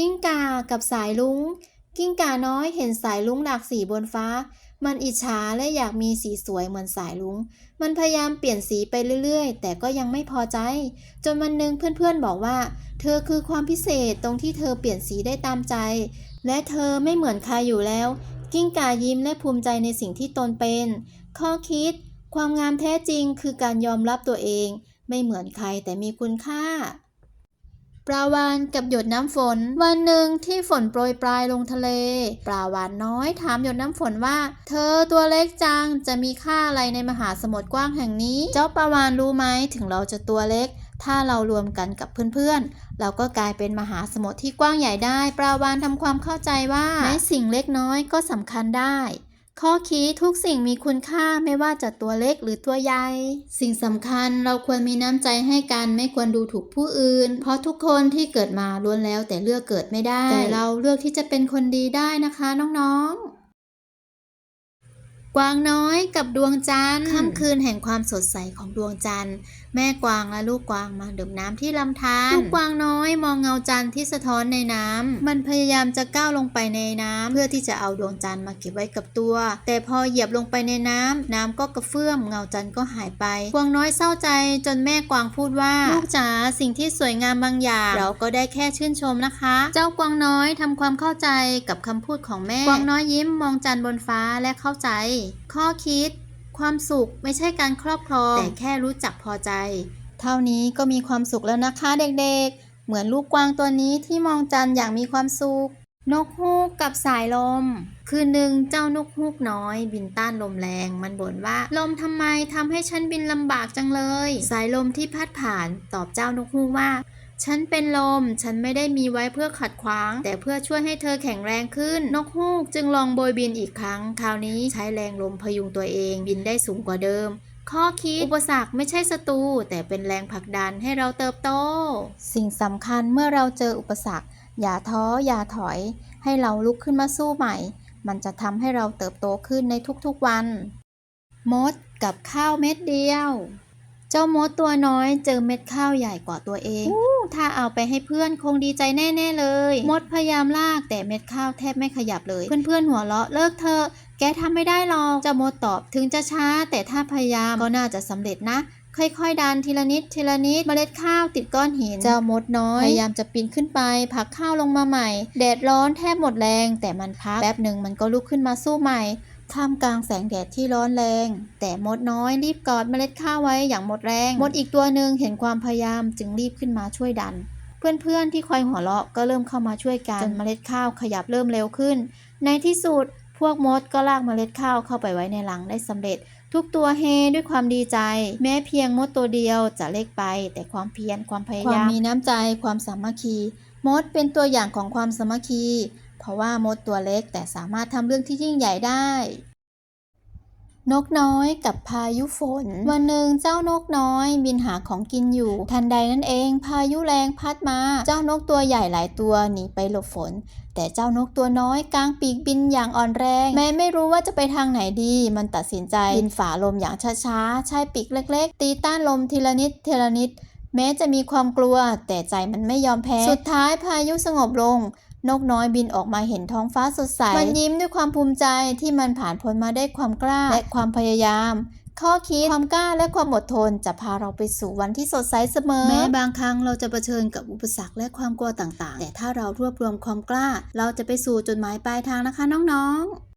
กิ้งก่ากับสายลุง กิ้งก่าน้อยเห็นสายลุงหลากสีบนฟ้า มันอิจฉาและอยากมีสีสวยเหมือนสายลุง มันพยายามเปลี่ยนสีไปเรื่อยๆ แต่ก็ยังไม่พอใจ จนวันหนึ่งเพื่อนๆบอกว่า เธอคือความพิเศษตรงที่เธอเปลี่ยนสีได้ตามใจ และเธอไม่เหมือนใครอยู่แล้ว กิ้งก่ายิ้มและภูมิใจในสิ่งที่ตนเป็น ข้อคิด ความงามแท้จริงคือการยอมรับตัวเอง ไม่เหมือนใครแต่มีคุณค่า ปลาวานกับหยดน้ำฝน วันหนึ่งที่ฝนโปรยปลายลงทะเล ปลาวานน้อยถามหยดน้ำฝนว่า เธอตัวเล็กจังจะมีค่าอะไรในมหาสมุทรกว้างแห่งนี้ เจ้าปลาวานรู้ไหมถึงเราจะตัวเล็ก ถ้าเรารวมกันกับเพื่อนๆ เราก็กลายเป็นมหาสมุทรที่กว้างใหญ่ได้ ปลาวานทำความเข้าใจว่าแม้สิ่งเล็กน้อยก็สำคัญได้ ข้อคิดทุกสิ่งมีคุณค่าไม่ว่าจะตัวเล็กหรือตัวใหญ่ สิ่งสำคัญเราควรมีน้ำใจให้กันไม่ควรดูถูกผู้อื่น เพราะทุกคนที่เกิดมาล้วนแล้วแต่เลือกเกิดไม่ได้ แต่เราเลือกที่จะเป็นคนดีได้นะคะน้องๆ วางน้อยกับดวงจันทร์ค่ำคืนแห่งความสดใสของดวงจันทร์ แม่กวางและลูกกวางมาดื่มน้ำที่ลำธารลูกกวางน้อยมองเงาจันทร์ที่สะท้อนในน้ำมันพยายามจะก้าวลงไปในน้ำเพื่อที่จะเอาดวงจันทร์มาเก็บไว้กับตัว แต่พอเหยียบลงไปในน้ำน้ำก็กระเพื่อมเงาจันทร์ก็หายไป กวางน้อยเศร้าใจจนแม่กวางพูดว่าลูกจ๋าสิ่งที่สวยงามบางอย่าง เราก็ได้แค่ชื่นชมนะคะ เจ้ากวางน้อยทำความเข้าใจกับคำพูดของแม่กวางน้อยยิ้มมองจันทร์บนฟ้าและเข้าใจข้อคิด ความสุขไม่ใช่การครอบครอง แต่แค่รู้จักพอใจ เท่านี้ก็มีความสุขแล้วนะคะเด็กๆ เหมือนลูกกวางตัวนี้ที่มองจันทร์อย่างมีความสุข นกฮูกกับสายลม คืนหนึ่งเจ้านกฮูกน้อย บินต้านลมแรง มันบ่นว่า ลมทำไมทำให้ฉันบินลำบากจังเลย สายลมที่พัดผ่านตอบเจ้านกฮูกว่า ฉันเป็นลม ฉันไม่ได้มีไว้เพื่อขัดขวาง แต่เพื่อช่วยให้เธอแข็งแรงขึ้น นกฮูกจึงลองโบยบินอีกครั้ง คราวนี้ใช้แรงลมพยุงตัวเองบินได้สูงกว่าเดิม ข้อคิดอุปสรรคไม่ใช่ศัตรูแต่เป็นแรงผลักดันให้เราเติบโต สิ่งสำคัญเมื่อเราเจออุปสรรค อย่าท้ออย่าถอย ให้เราลุกขึ้นมาสู้ใหม่ มันจะทำให้เราเติบโตขึ้นในทุกๆวัน มดกับข้าวเม็ดเดียว เจ้ามดตัวน้อยเจอเม็ดข้าวใหญ่กว่าตัวเองอู้ถ้าเอาไปให้เพื่อนคงดีใจแน่ๆเลย มดพยายามลากแต่เม็ดข้าวแทบไม่ขยับเลย เพื่อนๆหัวเราะเลิกเถอะแกทำไม่ได้หรอกเจ้ามดตอบถึงจะช้า แต่ถ้าพยายามก็น่าจะสำเร็จนะค่อยๆ ดันทีละนิดทีละนิดเมล็ดข้าวติดก้อนหิน เจ้ามดน้อย พยายามจะปีนขึ้นไปผลักข้าวลงมาใหม่ แดดร้อนแทบหมดแรง แต่มันพักแป๊บหนึ่งมันก็ลุกขึ้นมาสู้ใหม่ ท่ามกลางแสงแดดที่ร้อนแรง แต่มดน้อยรีบกอดเมล็ดข้าวไว้อย่างหมดแรง มดอีกตัวหนึ่งเห็นความพยายามจึงรีบขึ้นมาช่วยดัน เพื่อนๆที่คอยหัวเราะก็เริ่มเข้ามาช่วยกันจนเมล็ดข้าวขยับเริ่มเร็วขึ้น ในที่สุดพวกมดก็ลากเมล็ดข้าวเข้าไปไว้ในหลังได้สำเร็จ ทุกตัวเฮด้วยความดีใจ แม้เพียงมดตัวเดียวจะเล็กไป แต่ความเพียรความพยายามความมีน้ำใจความสามัคคี มดเป็นตัวอย่างของความสามัคคี เพราะว่ามดตัวเล็กแต่สามารถทำเรื่องที่ยิ่งใหญ่ได้ นกน้อยกับพายุฝน วันหนึ่งเจ้านกน้อยบินหาของกินอยู่ ทันใดนั่นเอง พายุแรงพัดมา เจ้านกตัวใหญ่หลายตัวหนีไปหลบฝน แต่เจ้านกตัวน้อยกลางปีกบินอย่างอ่อนแรง แม้ไม่รู้ว่าจะไปทางไหนดี มันตัดสินใจบินฝ่าลมอย่างช้าๆใช้ปีกเล็ก ๆ ตีต้านลมทีละนิดทีละนิดแม้จะมีความกลัวแต่ใจมันไม่ยอมแพ้ สุดท้ายพายุสงบลง นกน้อยบินออกมาเห็นท้องฟ้าสดใส มันยิ้มด้วยความภูมิใจที่มันผ่านพ้นมาได้ความกล้าและความพยายาม ข้อคิดความกล้าและความอดทนจะพาเราไปสู่วันที่สดใสเสมอ แม้บางครั้งเราจะเผชิญกับอุปสรรคและความกลัวต่างๆ แต่ถ้าเรารวบรวมความกล้า เราจะไปสู่จุดหมายปลายทางนะคะน้องๆ